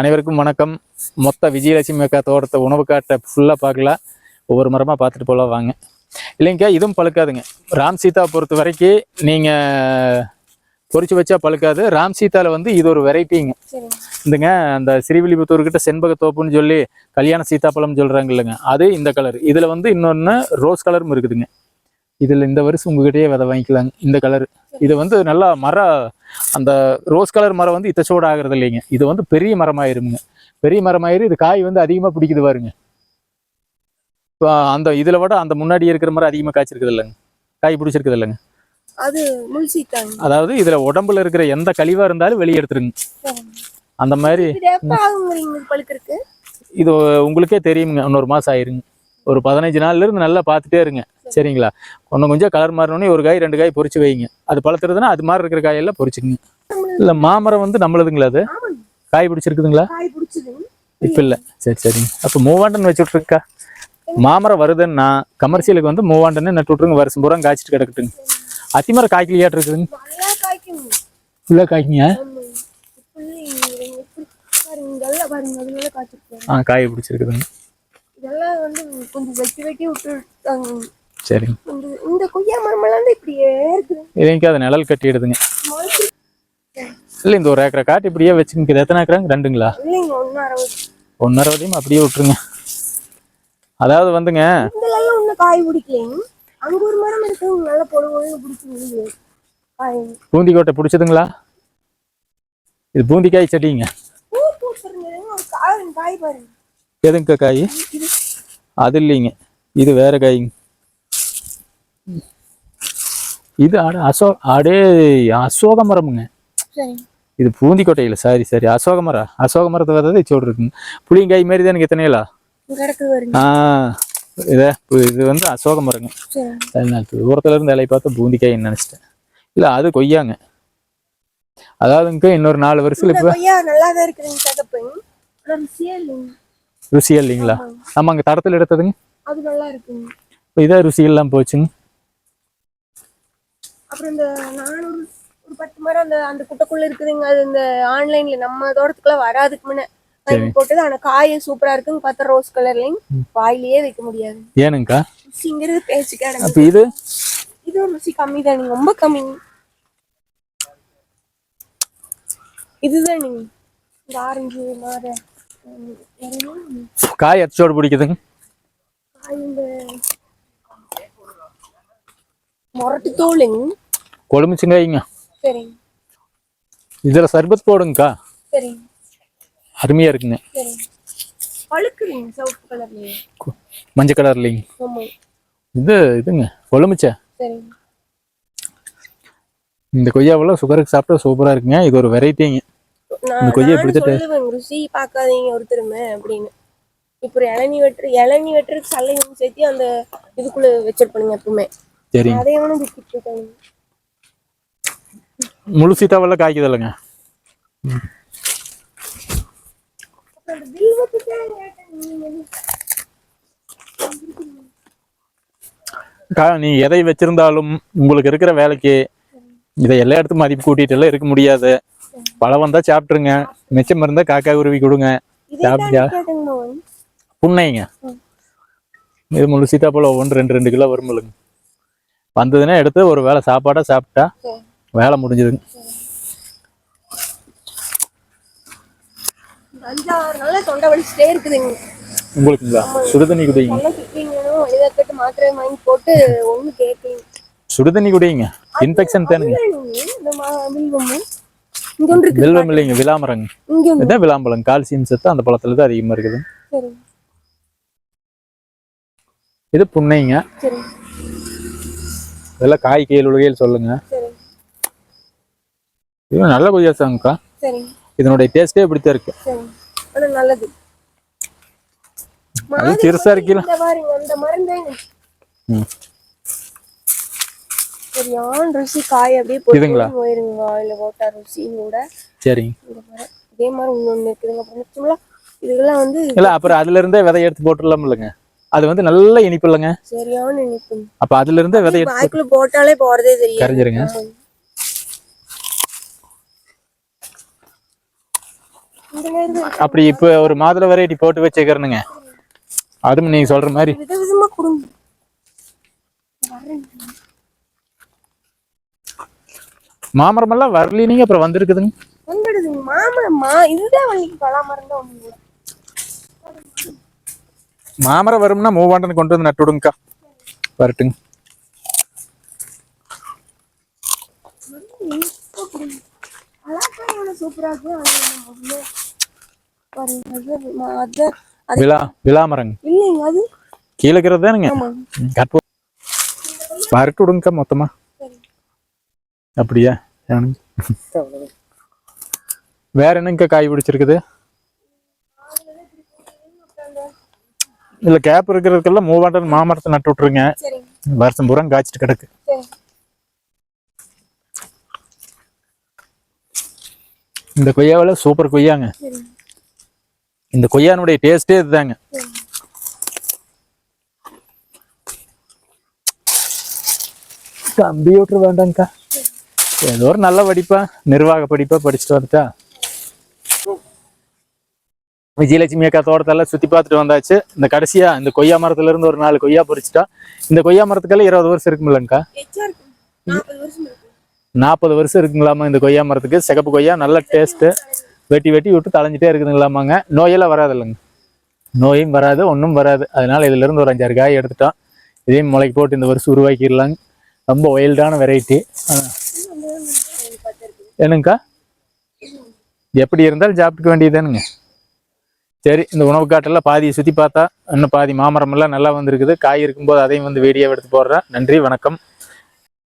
அனைவருக்கும் வணக்கம். மொத்த விஜயலட்சுமி அக்கா தோட்டத்தை உணவு காட்டை ஃபுல்லாக பார்க்கலாம் ஒவ்வொரு மரமாக பார்த்துட்டு போகலாம் வாங்க. இல்லைங்கக்கா இதுவும் பழுக்காதுங்க. ராம் சீதா பொறுத்த வரைக்கும் நீங்கள் பொறிச்சு வச்சா பழுக்காது. ராம் சீதாவில் வந்து இது ஒரு வெரைட்டிங்க. இந்தங்க அந்த சிறுவில்லிபுத்தூர்கிட்ட செண்பக தோப்புன்னு சொல்லி கல்யாண சீதாப்பழம் சொல்கிறாங்க இல்லைங்க அது இந்த கலர் இதில் வந்து இன்னொன்று ரோஸ் கலரும் இருக்குதுங்க. இதில் இந்த வருஷம் உங்ககிட்டயே விதை வாங்கிக்கலாங்க. இந்த கலர் இது வந்து நல்லா மரம் அந்த ரோஸ் கலர் மரம் வந்து இத்தச்சோடு ஆகிறது இல்லைங்க. இது வந்து பெரிய மரமாயிருங்க பெரிய மரமாயிரு இது காய் வந்து அதிகமாக பிடிக்குது பாருங்க. அந்த இதில் விட அந்த முன்னாடி இருக்கிற மரம் அதிகமாக காய்ச்சிருக்குது இல்லைங்க. காய் பிடிச்சிருக்குது இல்லைங்க. அது அதாவது இதில் உடம்புல இருக்கிற எந்த கழிவாக இருந்தாலும் வெளியே எடுத்துருங்க. அந்த மாதிரி இது உங்களுக்கே தெரியுங்க இன்னொரு மாதம் ஆயிருங்க. ஒரு பதினஞ்சு நாள்ல இருந்து நல்லா பார்த்துட்டே இருங்க. சரிங்களா? கொஞ்சம் கொஞ்சம் கலர் மாறினோடனே ஒரு காய் ரெண்டு காய் பொரிச்சு வைங்க. அது பழுத்துறதுன்னா அது மாதிரி இருக்கிற காயெல்லாம் பொரிச்சுக்குங்க இல்லை மாமரம் வந்து நம்மளதுங்களா அது? காய் பிடிச்சிருக்குதுங்களா? இப்போ இல்லை. சரி சரிங்க. அப்போ மூவாண்டன் வச்சு விட்ருக்கா மாமரம் வருதுன்னா கமர்ஷியலுக்கு வந்து மூவாண்டன்னு நட்டு விட்ருங்க வருஷம் பூரா காய்ச்சிட்டு கிடக்கட்டுங்க. அத்திமரம் காய்க்கலையாட்டு இருக்குதுங்க ஃபுல்லாக காய்க்குங்க. ஆ காய் பிடிச்சிருக்குதுங்க. இதெல்லாம் வந்து கொஞ்சம் வெட்டி வெட்டி விட்டுட்டாங்க சரிங்க இந்த கொய்யா மரமெல்லாம் இப்படியே இதுக்கு அது நிழல் கட்டிடுதுங்க இல்லை இந்த ஒரு ஏக்கரை காட்டு இப்படியே வச்சுங்க எத்தனை ஏக்கராங்க? ரெண்டுங்களா? ஒன்றரை வரையும் அப்படியே விட்டுருங்க. அதாவது வந்துங்க காய் பிடிக்கலைங்க. அங்க ஒரு மரம் இருக்குங்க நல்லா பொழு பொழுன்னு பிடிச்சி பூந்திக்கோட்டை பிடிச்சதுங்களா? இது பூந்திக்காய் செடிங்க. எதுங்க காய்? அது இல்லைங்க. இது வேற காய்ங்க. இது ஆடு அசோ ஆடே அசோக மரமுங்க. இது பூந்திக்கோட்டையில் சாரி சாரி. அசோக மரம் அசோக மரத்தை விதை சோடு இருக்குங்க. புளியங்காய் மாதிரி தான் எனக்கு எத்தனையிலா ஆ இதை இது வந்து அசோக மரங்க. தூரத்துல இருந்து இலையை பார்த்து பூந்திக்காயின்னு நினச்சிட்டேன். இல்லை அது கொய்யாங்க. அதாவதுங்க இன்னொரு நாலு வருஷத்துல இப்போ ருசியே இல்லைங்க ருசியா இல்லைங்களா நம்ம அங்கே தரத்தில் எடுத்ததுங்க? அது நல்லா இருக்குங்க. இப்போ இதே ருசி எல்லாம் போச்சுங்க. அப்புறம் இந்த நானூறு ஒரு பத்து மரம் அந்த அந்த குட்டைக்குள்ள இருக்குதுங்க அது இந்த ஆன்லைன்ல நம்ம தோட்டத்துக்குள்ள வராதுக்கு முன்ன போட்டது ஆனா காய் சூப்பரா இருக்குங்க பார்த்தா ரோஸ் கலர்லயும் வாயிலேயே வைக்க முடியாது. ஏனுங்கக்கா ருசிங்கிறது பேச்சு கிடங்கு இது? இது ஒரு ருசி கம்மி தானுங்க ரொம்ப கம்மி. இதுதான் நீங்க இந்த ஆரஞ்சு மாற? காய் அச்சோடு பிடிக்குதுங்க. காய் இந்த மொரட்டு தோலுங்க கொழுமிச்சுங்காய்ங்க சரிங்க. இதில் சர்பத் போடுங்கக்கா. சரிங்க. அருமையாக இருக்குங்க. மஞ்சள் கலர் இல்லைங்க ஆமா. இது இதுங்க கொழுமிச்ச இந்த கொய்யாவெல்லாம் சுகருக்கு சாப்பிட்டா சூப்பராக இருக்குங்க. இது ஒரு வெரைட்டிங்க. இந்த கொய்யா பிடிச்சிட்டு- ருசி பார்க்காதீங்க ஒருத்தருமே அப்படின்னு. இப்போ இளநீ வெட்டுற இளநீ வெட்டுறதுக்கு சல்லையும் சேர்த்து அந்த இதுக்குள்ள வச்சிருப்பானுங்க எப்பவுமே. சரிங்க. பிஸ்கட் போட்டாங்க முழு சீத்தாவெல்லாம் காய்க்குது இல்லைங்க நீ எதை வச்சிருந்தாலும் உங்களுக்கு இருக்கிற வேலைக்கு இதை எல்லா இடத்துக்கும் மதிப்பு கூட்டிட்டு எல்லாம் இருக்க முடியாது. பழம் வந்தா சாப்பிட்ருங்க மிச்சம் இருந்தா காக்கா உருவி கொடுங்க. புண்ணைங்க. இது முழு சீத்தாப்பழம் ஒன்று ரெண்டு ரெண்டு கிலோ வருமில்லுங்க வந்ததுன்னா எடுத்து ஒரு வேளை சாப்பாடா சாப்பிட்டா. வேலை முடிஞ்சதுங்க. உங்களுக்குங்களா? சுடுதண்ணி குடிங்க. சுடுதண்ணி குடிங்க. இன்ஃபெக்ஷன் தானுங்க. வில்வம் இல்லைங்க விளாமரங்க. இதான் விளாம்பழம். கால்சியம் சத்து அந்த பழத்துல தான் அதிகமா இருக்குது. இது சரி இதெல்லாம் காய் கீழ் உலகையில் சொல்லுங்க. இது நல்ல கொய்யாசாங்கக்கா சரி இதனுடைய டேஸ்டே இப்படித்தான் இருக்கு. சரி. ஆனா நல்லது. அது சிறுசா இருக்கீங்களா? இந்த பாருங்க அந்த மருந்தாங்க ம். சரியான ருசி காய் அப்படியே? போட்டு போயிருங்க வாயில போட்டா ருசியும் கூட. சரிங்க இதே மாதிரி இன்னொன்று இருக்குதுங்க. அப்புறம் இதுக்கெல்லாம் வந்து இல்ல அப்புறம் அதுல இருந்தே விதை எடுத்து போட்டுடலாம் இல்லைங்க? அது வந்து நல்ல இனிப்பு இல்லைங்க? சரியான இனிப்புங்க அப்ப அதுல இருந்தே விதை எடுத்து போட்டாலே போறதே தெரியாது. கரைஞ்சிருங்க ஆமாங்க. இந்த நேரம் தான் அப்படி இப்போ ஒரு மாதுளை வெரைட்டி போட்டு வச்சுக்கிறனுங்க. அதுவும் நீங்க சொல்ற மாதிரி. விதவிதமா கொடுங்க. மாமரமெல்லாம் வரலீனிங்க அப்புறம் வந்திருக்குதுங்க. வந்துடுதுங்க. மாமரம் இதுதான் வள்ளிக்கு பலாமரம் தான் ஒண்ணு. மாமரம் வரும்னா மூவாண்டன் கொண்டு வந்து நட்டு விடுங்கக்கா. வரட்டுங்க. சூப்பரா இருக்கு விழா விழாமரங்க. இல்லைங்க அது. கீழே இருக்கிறது தானுங்க. வரட்டு விடுங்கக்கா மொத்தமா. அப்படியா? வேற என்னங்கக்கா காய் பிடிச்சிருக்குது? இல்ல கேப் இருக்கிறதுக்கெல்லாம் மூவாண்டன் மாமரத்தை நட்டு விட்டுருங்க. வருஷம் பூரா காய்ச்சிட்டு கிடக்கு. இந்த கொய்யாவில் சூப்பர் கொய்யாங்க. இந்த கொய்யானுடைய டேஸ்டே இதுதாங்க. கம்ப்யூட்டர் வேண்டாங்க்கா ஏதோ ஒரு நல்ல படிப்பா நிர்வாக படிப்பா படிச்சுட்டு வந்துட்டா. விஜயலட்சுமி அக்கா தோட்டத்தெல்லாம் சுத்தி பார்த்துட்டு வந்தாச்சு. இந்த கடைசியா இந்த கொய்யா மரத்துல இருந்து ஒரு நாலு கொய்யா பறிச்சுட்டா இந்த கொய்யா மரத்துக்கெல்லாம் இருபது வருஷம் இருக்குமில்லங்கக்கா நாற்பது வருஷம் இருக்கு. நாற்பது வருஷம் இருக்குங்களாமா இந்த கொய்யா மரத்துக்கு. சிகப்பு கொய்யா நல்ல டேஸ்ட்டு வெட்டி வெட்டி விட்டு தலைஞ்சிட்டே இருக்குதுங்களாமாங்க. நோயெல்லாம் வராது இல்லைங்க நோயும் வராது ஒன்றும் வராது. அதனால் இதுலேருந்து ஒரு அஞ்சாறு காய் எடுத்துட்டோம். இதையும் முளைக்கு போட்டு இந்த வருஷம் உருவாக்கிடலாங்க. ரொம்ப ஒயில்டான வெரைட்டி என்னங்கக்கா எப்படி இருந்தாலும் சாப்பிட்டுக்க வேண்டியதுதானுங்க. சரி இந்த உணவு காட்டெல்லாம் பாதியை சுற்றி பார்த்தா இன்னும் பாதி மாமரம் எல்லாம் நல்லா வந்திருக்குது. காய் இருக்கும்போது அதையும் வந்து வீடியோ எடுத்து போடுறேன். நன்றி வணக்கம்.